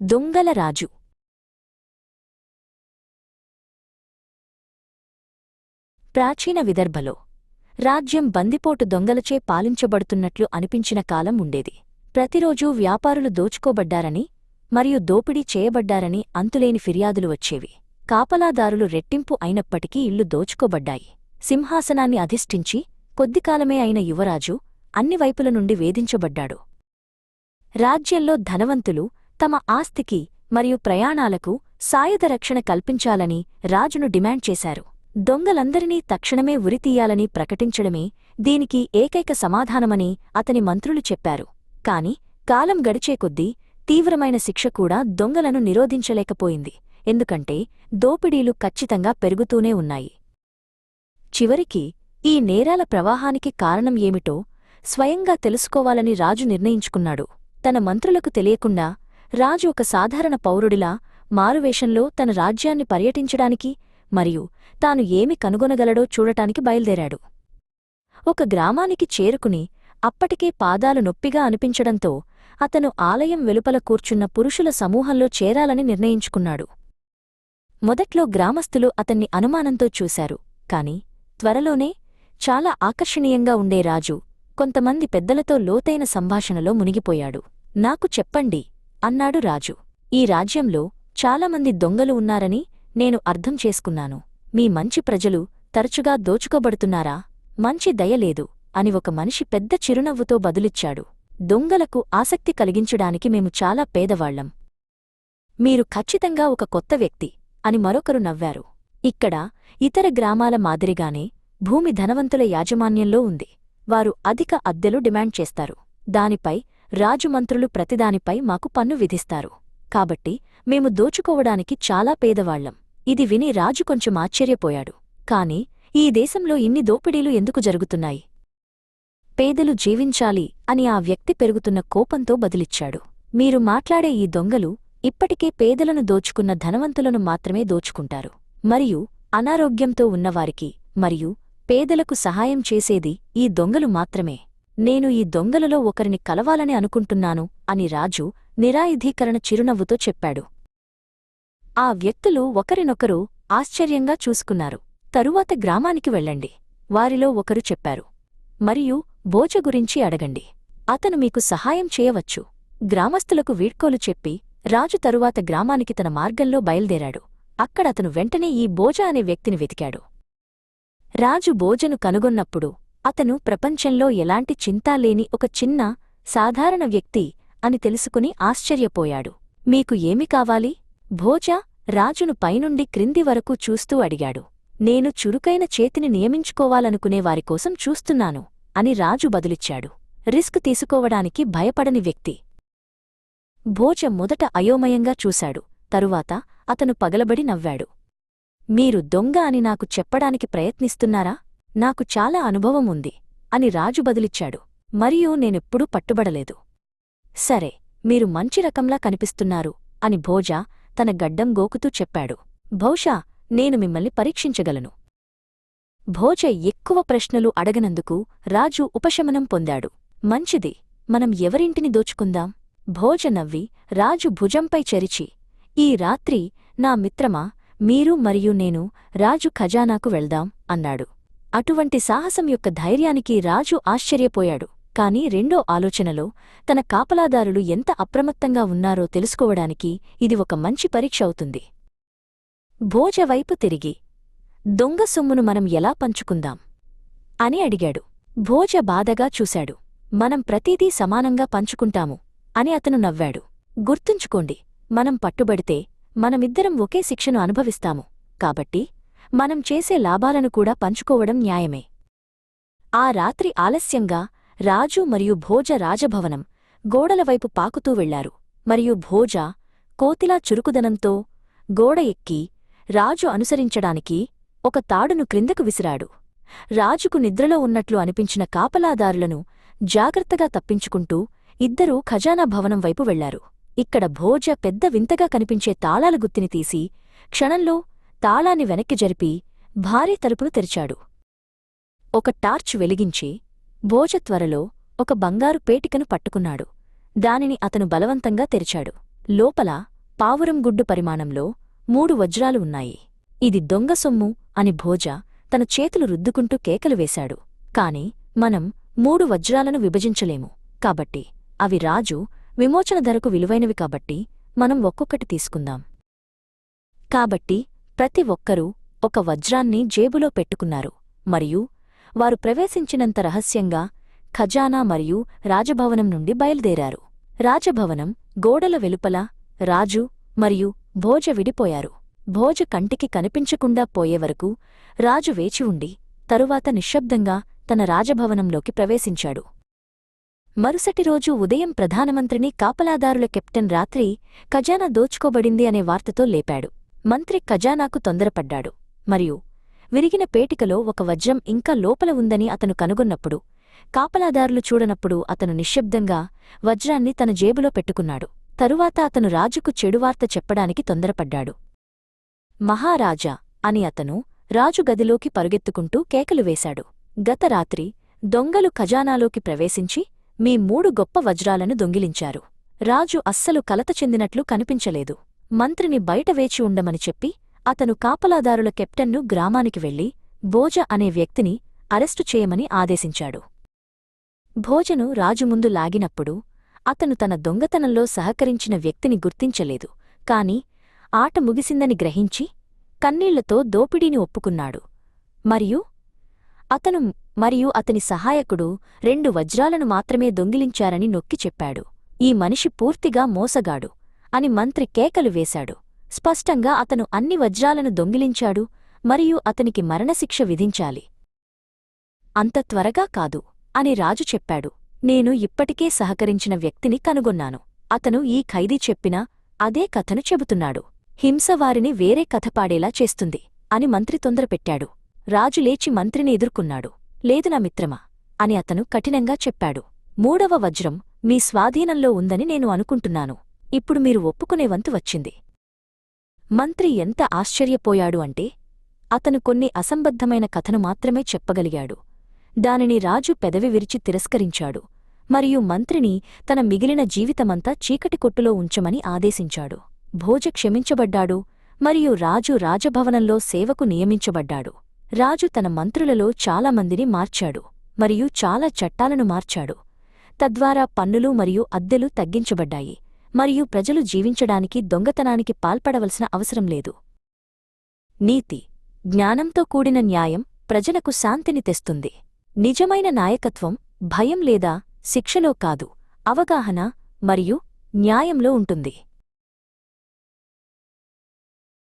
దొంగల రాజు. ప్రాచీన విదర్భలో రాజ్యం బందిపోటు దొంగలచే పాలించబడుతున్నట్లు అనిపించిన కాలం ఉండేది. ప్రతిరోజూ వ్యాపారులు దోచుకోబడ్డారని మరియు దోపిడీ చేయబడ్డారని అంతులేని ఫిర్యాదులు వచ్చేవి. కాపలాదారులు రెట్టింపు అయినప్పటికీ ఇళ్ళు దోచుకోబడ్డాయి. సింహాసనాన్ని అధిష్ఠించి కొద్దికాలమే అయిన యువరాజు అన్ని వైపుల నుండి వేధించబడ్డాడు. రాజ్యంలో ధనవంతులు తమ ఆస్తికి మరియు ప్రయాణాలకు సాయుధ రక్షణ కల్పించాలని రాజును డిమాండ్ చేశారు. దొంగలందరినీ తక్షణమే ఉరితీయాలని ప్రకటించడమే దీనికి ఏకైక సమాధానమని అతని మంత్రులు చెప్పారు. కాని కాలం గడిచే కొద్దీ తీవ్రమైన శిక్ష కూడా దొంగలను నిరోధించలేకపోయింది. ఎందుకంటే దోపిడీలు ఖచ్చితంగా పెరుగుతూనే ఉన్నాయి. చివరికి ఈ నేరాల ప్రవాహానికి కారణం ఏమిటో స్వయంగా తెలుసుకోవాలని రాజు నిర్ణయించుకున్నాడు. తన మంత్రులకు తెలియకుండా రాజు ఒక సాధారణ పౌరుడిలా మారువేషంలో తన రాజ్యాన్ని పర్యటించడానికి మరియు తాను ఏమి కనుగొనగలడో చూడటానికి బయల్దేరాడు. ఒక గ్రామానికి చేరుకుని అప్పటికే పాదాలు నొప్పిగా అనిపించడంతో అతను ఆలయం వెలుపల కూర్చున్న పురుషుల సమూహంలో చేరాలని నిర్ణయించుకున్నాడు. మొదట్లో గ్రామస్థులు అతన్ని అనుమానంతో చూశారు కాని త్వరలోనే చాలా ఆకర్షణీయంగా ఉండే రాజు కొంతమంది పెద్దలతో లోతైన సంభాషణలో మునిగిపోయాడు. నాకు చెప్పండి అన్నాడు రాజు. ఈ రాజ్యంలో చాలామంది దొంగలు ఉన్నారని నేను అర్థం చేసుకున్నాను. మీ మంచి ప్రజలు తరచుగా దోచుకోబడుతున్నారా? మంచి దయలేదు అని ఒక మనిషి పెద్ద చిరునవ్వుతో బదులిచ్చాడు. దొంగలకు ఆసక్తి కలిగించడానికి మేము చాలా పేదవాళ్ళం మీరు ఖచ్చితంగా ఒక కొత్త వ్యక్తి అని మరొకరు నవ్వారు. ఇక్కడ ఇతర గ్రామాల మాదిరిగానే భూమి ధనవంతుల యాజమాన్యంలో ఉంది. వారు అధిక అద్దెలు డిమాండ్ చేస్తారు. దానిపై రాజుమంత్రులు ప్రతిదానిపై మాకు పన్ను విధిస్తారు. కాబట్టి మేము దోచుకోవడానికి చాలా పేదవాళ్ళం. ఇది విని రాజు కొంచెం ఆశ్చర్యపోయాడు. కాని ఈ దేశంలో ఇన్ని దోపిడీలు ఎందుకు జరుగుతున్నాయి? పేదలు జీవించాలి అని ఆ వ్యక్తి పెరుగుతున్న కోపంతో బదిలిచ్చాడు. మీరు మాట్లాడే ఈ దొంగలు ఇప్పటికే పేదలను దోచుకున్న ధనవంతులను మాత్రమే దోచుకుంటారు. మరియు అనారోగ్యంతో ఉన్నవారికి మరియు పేదలకు సహాయం చేసేది ఈ దొంగలు మాత్రమే. నేను ఈ దొంగలలో ఒకరిని కలవాలని అనుకుంటున్నాను అని రాజు నిరాయుధీకరణ చిరునవ్వుతో చెప్పాడు. ఆ వ్యక్తులు ఒకరినొకరు ఆశ్చర్యంగా చూసుకున్నారు. తరువాత గ్రామానికి వెళ్ళండి. వారిలో ఒకరు చెప్పారు. మరియు బోజ గురించి అడగండి. అతను మీకు సహాయం చేయవచ్చు. గ్రామస్థులకు వీడ్కోలు చెప్పి రాజు తరువాత గ్రామానికి తన మార్గంలో బయల్దేరాడు. అక్కడ అతను వెంటనే ఈ బోజ అనే వ్యక్తిని వెతికాడు. రాజు బోజను కనుగొన్నప్పుడు అతను ప్రపంచంలో ఎలాంటి చింతా లేని ఒక చిన్న సాధారణ వ్యక్తి అని తెలుసుకుని ఆశ్చర్యపోయాడు. మీకు ఏమి కావాలి? భోజ. రాజును పైనుండి క్రింది వరకు చూస్తూ అడిగాడు. నేను చురుకైన చేతిని నియమించుకోవాలనుకునే వారికోసం చూస్తున్నాను అని రాజు బదులిచ్చాడు. రిస్క్ తీసుకోవడానికి భయపడని వ్యక్తి. భోజ మొదట అయోమయంగా చూశాడు. తరువాత అతను పగలబడి నవ్వాడు. మీరు దొంగ అని నాకు చెప్పడానికి ప్రయత్నిస్తున్నారా? నాకు చాలా అనుభవం ఉంది అని రాజు బదిలిచ్చాడు. మరియు నేనెప్పుడూ పట్టుబడలేదు. సరే మీరు మంచి రకంలా కనిపిస్తున్నారు అని భోజ తన గడ్డం గోకుతూ చెప్పాడు. బహుశా నేను మిమ్మల్ని పరీక్షించగలను. భోజ ఎక్కువ ప్రశ్నలు అడగనందుకు రాజు ఉపశమనం పొందాడు. మంచిది మనం ఎవరింటిని దోచుకుందాం? భోజ నవ్వి రాజు భుజంపై చెరిచి ఈ రాత్రి నా మిత్రమా మీరు మరియు నేను రాజు ఖజానాకు వెళ్దాం అన్నాడు. అటువంటి సాహసం యొక్క ధైర్యానికి రాజు ఆశ్చర్యపోయాడు. కాని రెండో ఆలోచనలో తన కాపలాదారులు ఎంత అప్రమత్తంగా ఉన్నారో తెలుసుకోవడానికి ఇది ఒక మంచి పరీక్ష అవుతుంది. భోజవైపు తిరిగి దొంగ సొమ్మును మనం ఎలా పంచుకుందాం? అని అడిగాడు. భోజ బాధగా చూశాడు. మనం ప్రతిదీ సమానంగా పంచుకుంటాము అని అతను నవ్వాడు. గుర్తుంచుకోండి మనం పట్టుబడితే మనమిద్దరం ఒకే శిక్షను అనుభవిస్తాము. కాబట్టి మనం చేసే లాభాలను కూడా పంచుకోవడం న్యాయమే. ఆ రాత్రి ఆలస్యంగా రాజు మరియు భోజ రాజభవనం గోడలవైపు పాకుతూ వెళ్ళారు. మరియు భోజ కోతిలా చురుకుదనంతో గోడ ఎక్కి రాజు అనుసరించడానికి ఒక తాడును క్రిందకు విసిరాడు. రాజుకు నిద్రలో ఉన్నట్లు అనిపించిన కాపలాదారులను జాగ్రత్తగా తప్పించుకుంటూ ఇద్దరూ ఖజానా భవనం వైపు వెళ్ళారు. ఇక్కడ భోజ పెద్ద వింతగా కనిపించే తాళాల గుత్తిని తీసి క్షణంలో తాళాన్ని వెనక్కి జరిపి భారీ తలుపును తెరిచాడు. ఒక టార్చ్ వెలిగించి భోజ త్వరలో ఒక బంగారు పేటికను పట్టుకున్నాడు. దానిని అతను బలవంతంగా తెరిచాడు. లోపల పావురం గుడ్డు పరిమాణంలో మూడు వజ్రాలు ఉన్నాయి. ఇది దొంగ సొమ్ము అని భోజ తన చేతులు రుద్దుకుంటూ కేకలు వేశాడు. కాని మనం మూడు వజ్రాలను విభజించలేము. కాబట్టి అవి రాజు విమోచన ధరకు విలువైనవి కాబట్టి మనం ఒక్కొక్కటి తీసుకుందాం. కాబట్టి ప్రతి ఒక్కరూ ఒక వజ్రాన్ని జేబులో పెట్టుకున్నారు మరియు వారు ప్రవేశించినంత రహస్యంగా ఖజానా మరియు రాజభవనం నుండి బయలుదేరారు. రాజభవనం గోడల వెలుపల రాజు మరియు భోజ విడిపోయారు. భోజ కంటికి కనిపించకుండా పోయేవరకు రాజు వేచి ఉండి తరువాత నిశ్శబ్దంగా తన రాజభవనంలోకి ప్రవేశించాడు. మరుసటి రోజు ఉదయం ప్రధానమంత్రిని కాపలాదారుల కెప్టెన్ రాత్రి ఖజానా దోచుకోబడింది అనే వార్తతో లేపాడు. మంత్రి ఖజానాకు తొందరపడ్డాడు. మరియు విరిగిన పేటికలో ఒక వజ్రం ఇంకా లోపల ఉందని అతను కనుగొన్నప్పుడు కాపలాదారులు చూడనప్పుడు అతను నిశ్శబ్దంగా వజ్రాన్ని తన జేబులో పెట్టుకున్నాడు. తరువాత అతను రాజుకు చెడువార్త చెప్పడానికి తొందరపడ్డాడు. మహారాజా అని అతను రాజు గదిలోకి పరుగెత్తుకుంటూ కేకలు వేశాడు. గత రాత్రి దొంగలు ఖజానాలోకి ప్రవేశించి మీ మూడు గొప్ప వజ్రాలను దొంగిలించారు. రాజు అస్సలు కలత చెందినట్లు కనిపించలేదు. మంత్రిని బయట వేచి ఉండమని చెప్పి అతను కాపలాదారుల కెప్టెన్ను గ్రామానికి వెళ్ళి భోజ అనే వ్యక్తిని అరెస్టు చేయమని ఆదేశించాడు. భోజను రాజు ముందు లాగినప్పుడు అతను తన దొంగతనంలో సహకరించిన వ్యక్తిని గుర్తించలేదు. కాని ఆట ముగిసిందని గ్రహించి కన్నీళ్ళతో దోపిడీని ఒప్పుకున్నాడు. మరియు అతను మరియు అతని సహాయకుడు రెండు వజ్రాలను మాత్రమే దొంగిలించారని నొక్కి చెప్పాడు. ఈ మనిషి పూర్తిగా మోసగాడు. అని మంత్రి కేకలు వేశాడు. స్పష్టంగా అతను అన్ని వజ్రాలను దొంగిలించాడు మరియు అతనికి మరణశిక్ష విధించాలి. అంత త్వరగా కాదు అని రాజు చెప్పాడు. నేను ఇప్పటికే సహకరించిన వ్యక్తిని కనుగొన్నాను. అతను ఈ ఖైదీ చెప్పినా అదే కథను చెబుతున్నాడు. హింస వారిని వేరే కథ పాడేలా చేస్తుంది అని మంత్రి తొందరపెట్టాడు రాజు లేచి మంత్రిని ఎదుర్కొన్నాడు. లేదు నా మిత్రమా అని అతను కఠినంగా చెప్పాడు. మూడవ వజ్రం మీ స్వాధీనంలో ఉందని నేను అనుకుంటున్నాను. ఇప్పుడు మీరు ఒప్పుకునే వంతు వచ్చింది. మంత్రి ఎంత ఆశ్చర్యపోయాడు అంటే అతను కొన్ని అసంబద్ధమైన కథను మాత్రమే చెప్పగలిగాడు. దానిని రాజు పెదవి విరిచి తిరస్కరించాడు. మరియు మంత్రిని తన మిగిలిన జీవితమంతా చీకటి కొట్టులో ఉంచమని ఆదేశించాడు. భోజ క్షమించబడ్డాడు మరియు రాజు రాజభవనంలో సేవకు నియమించబడ్డాడు. రాజు తన మంత్రులలో చాలామందిని మార్చాడు మరియు చాలా చట్టాలను మార్చాడు. తద్వారా పన్నులు మరియు అద్దెలు తగ్గించబడ్డాయి. మరియు ప్రజలు జీవించడానికి దొంగతనానికి పాల్పడవలసిన అవసరం లేదు. నీతి. జ్ఞానంతో కూడిన న్యాయం ప్రజలకు శాంతిని తెస్తుంది. నిజమైన నాయకత్వం భయం లేదా శిక్షలో కాదు అవగాహన మరియు న్యాయంలో ఉంటుంది.